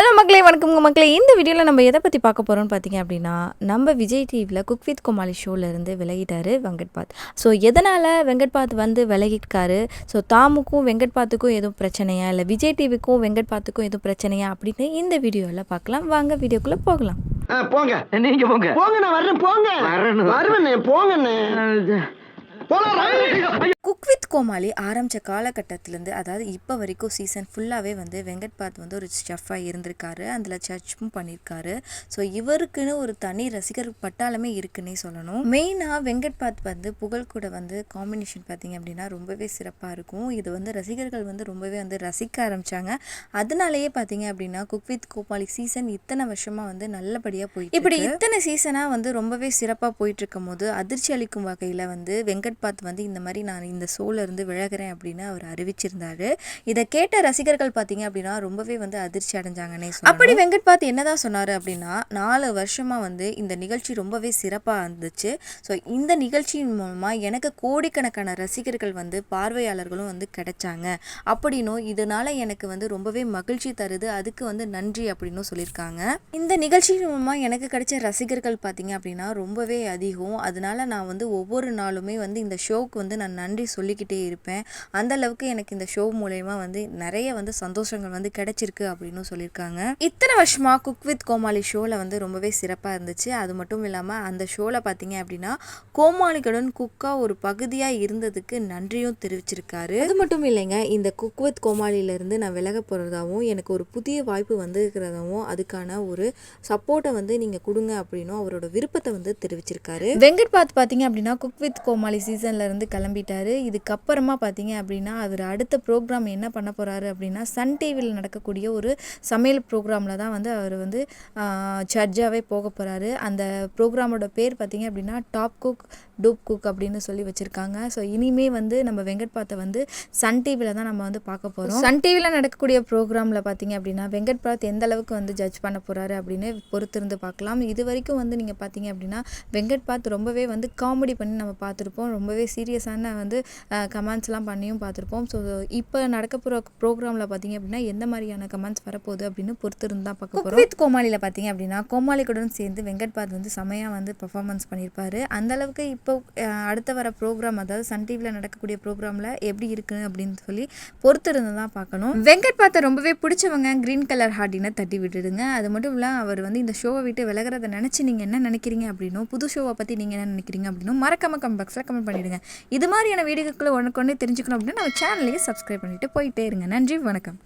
Hello மக்களே வணக்கம். உங்கள் மக்களே இந்த வீடியோவில் நம்ம எதை பற்றி பார்க்க போகிறோம்னு பார்த்தீங்க அப்படின்னா நம்ம விஜய் டிவியில் குக் வித் கோமாளி ஷோலேருந்து விலகிட்டாரு வெங்கட் பாத். ஸோ எதனால் வெங்கட் பாத் வந்து விலகிட்டாரு ஸோ தாமுக்கும் வெங்கட் பாத்துக்கும் எதுவும் பிரச்சனையா? இல்லை விஜய் டிவிக்கும் வெங்கட் பாத்துக்கும் எதுவும் பிரச்சனையா? அப்படின்னு இந்த வீடியோவில் பார்க்கலாம். வாங்க வீடியோக்குள்ளே போகலாம். போங்க. நீங்க போங்க. போங்க நான் வர்றேன் போங்க. வரணும். வருவேண்ணே போங்கண்ணே. போலாம் கோமாளி ஆரம்பித்த காலகட்டத்திலேருந்து அதாவது இப்போ வரைக்கும் சீசன் ஃபுல்லாகவே வந்து வெங்கட் பாத் வந்து ஒரு செஃப்பாக இருந்திருக்காரு. அதில் சர்ச்சும் பண்ணியிருக்காரு ஸோ இவருக்குன்னு ஒரு தனி ரசிகர் பட்டாளமே இருக்குன்னே சொல்லணும். மெயினாக வெங்கட் பாத் வந்து புகழ் கூட வந்து காம்பினேஷன் பார்த்தீங்க அப்படின்னா ரொம்பவே சிறப்பாக இருக்கும். இது வந்து ரசிகர்கள் வந்து ரொம்பவே வந்து ரசிக்க ஆரம்பிச்சாங்க. அதனாலேயே பார்த்தீங்க அப்படின்னா குக் வித் கோமாளி சீசன் இத்தனை வருஷமாக வந்து நல்லபடியாக போய் இப்படி இத்தனை சீசனாக வந்து ரொம்பவே சிறப்பாக போயிட்டு இருக்கும் போது அதிர்ச்சி அளிக்கும் வகையில் வந்து வெங்கட் பாத் வந்து இந்த மாதிரி நான் இந்த ஷோல இருந்து விலகிறேன் அப்படின்னு அவர் அறிவிச்சிருந்தாரு. இதை கேட்ட ரசிகர்கள் பார்த்தீங்க அப்படின்னா ரொம்பவே வந்து அதிர்ச்சி அடைஞ்சாங்கன்னே அப்படி வெங்கட் பாத் என்னதான் சொன்னாரு அப்படின்னா நாலு வருஷமா வந்து இந்த நிகழ்ச்சி ரொம்பவே சிறப்பாக இருந்துச்சு. ஸோ இந்த நிகழ்ச்சியின் மூலமா எனக்கு கோடிக்கணக்கான ரசிகர்கள் வந்து பார்வையாளர்களும் வந்து கிடைச்சாங்க. அப்படின்னும் இதனால எனக்கு வந்து ரொம்பவே மகிழ்ச்சி தருது அதுக்கு வந்து நன்றி அப்படின்னு சொல்லியிருக்காங்க. இந்த நிகழ்ச்சியின் மூலமா எனக்கு கிடைச்ச ரசிகர்கள் பார்த்தீங்க அப்படின்னா ரொம்பவே அதிகம். அதனால நான் வந்து ஒவ்வொரு நாளுமே வந்து இந்த ஷோவுக்கு வந்து நான் நன்றி சொல்லிக்கிட்டு இருப்பேன். அந்த அளவுக்கு எனக்கு இந்த ஷோ மூலயமா வந்து நிறைய வந்து சந்தோஷங்கள் வந்து கிடைச்சிருக்கு அப்படின்னு சொல்லியிருக்காங்க. இத்தனை வருஷமா குக் வித் கோமாளி ஷோவில் வந்து ரொம்பவே சிறப்பாக இருந்துச்சு. அது மட்டும் இல்லாமல் அந்த ஷோவில் பார்த்தீங்க அப்படின்னா கோமாளிகளுடன் குக்கா ஒரு பகுதியாக இருந்ததுக்கு நன்றியும் தெரிவிச்சிருக்காரு. அது மட்டும் இல்லைங்க இந்த குக் வித் கோமாளியிலேருந்து நான் விலக போகிறதாவும் எனக்கு ஒரு புதிய வாய்ப்பு வந்திருக்கிறதாவும் அதுக்கான ஒரு சப்போர்ட்டை வந்து நீங்கள் கொடுங்க அப்படின்னும் அவரோட விருப்பத்தை வந்து தெரிவிச்சிருக்காரு. வெங்கட் பாத் பார்த்தீங்க அப்படின்னா குக் வித் கோமாளி சீசன்ல இருந்து கிளம்பிட்டாரு. இதுக்கப்புறமா அப்புறமா பார்த்தீங்க அப்படின்னா அவர் அடுத்த ப்ரோக்ராம் என்ன பண்ண போகிறாரு அப்படின்னா சன் டிவியில் நடக்கக்கூடிய ஒரு சமையல் ப்ரோக்ராமில் தான் வந்து அவர் வந்து ஜட்ஜாகவே போக போகிறாரு அந்த ப்ரோக்ராமோட பேர் பார்த்தீங்க அப்படின்னா டாப் குக் டூப் குக் அப்படின்னு சொல்லி வச்சுருக்காங்க. ஸோ இனிமே வந்து நம்ம வெங்கட் பாத்தை வந்து சன் டிவியில் தான் நம்ம வந்து பார்க்க போகிறோம் சன் டிவியில் நடக்கக்கூடிய ப்ரோக்ராமில் பார்த்தீங்க அப்படின்னா வெங்கட் பாத் எந்த அளவுக்கு வந்து ஜட்ஜ் பண்ண போகிறாரு அப்படின்னு பொறுத்திருந்து பார்க்கலாம். இது வரைக்கும் வந்து நீங்கள் பார்த்தீங்க அப்படின்னா வெங்கட் பாத் ரொம்பவே வந்து காமெடி பண்ணி நம்ம பார்த்துருப்போம். ரொம்பவே சீரியஸான வந்து கமெண்ட்ஸ்லாம் பண்ணியும் பார்த்துருப்போம். ஸோ இப்போ நடக்க போகிற ப்ரோக்ராமில் பார்த்தீங்க அப்படின்னா எந்த மாதிரியான கமெண்ட்ஸ் வரப்போகுது அப்படின்னு பொறுத்திருந்து தான் பார்க்க போகிறோம் வித் கோமாளியில் பார்த்தீங்க அப்படின்னா கோமாளிக்குடன் சேர்ந்து வெங்கட் பாத் வந்து செமையாக வந்து பெர்ஃபார்மன்ஸ் பண்ணியிருப்பாரு. அந்த அளவுக்கு இப்போ அடுத்த வர ப்ரோக்ராம் அதாவது சன் டிவியில் நடக்கக்கூடிய ப்ரோக்ராமில் எப்படி இருக்குன்னு அப்படின்னு சொல்லி பொறுத்திருந்து தான் பார்க்கணும். வெங்கட் பாத்தை ரொம்பவே பிடிச்சவங்க க்ரீன் கலர் ஹார்டினை தட்டி விட்டுடுங்க. அது மட்டும் இல்லை அவர் வந்து இந்த ஷோவை விட்டு விலகிறத நினச்சி நீங்கள் என்ன நினைக்கிறீங்க அப்படின்னும் புது ஷோவை பற்றி நீங்கள் என்ன நினைக்கிறீங்க அப்படின்னும் மறக்காம கமெண்ட் பாக்ஸில் கமெண்ட் பண்ணிடுங்க. இது மாதிரியான வீடியோக்களை உடனுக்குடனே தெரிஞ்சுக்கணும் அப்படின்னா நம்ம சேனலையே சப்ஸ்கிரைப் பண்ணிவிட்டு போயிட்டே இருங்க. நன்றி வணக்கம்.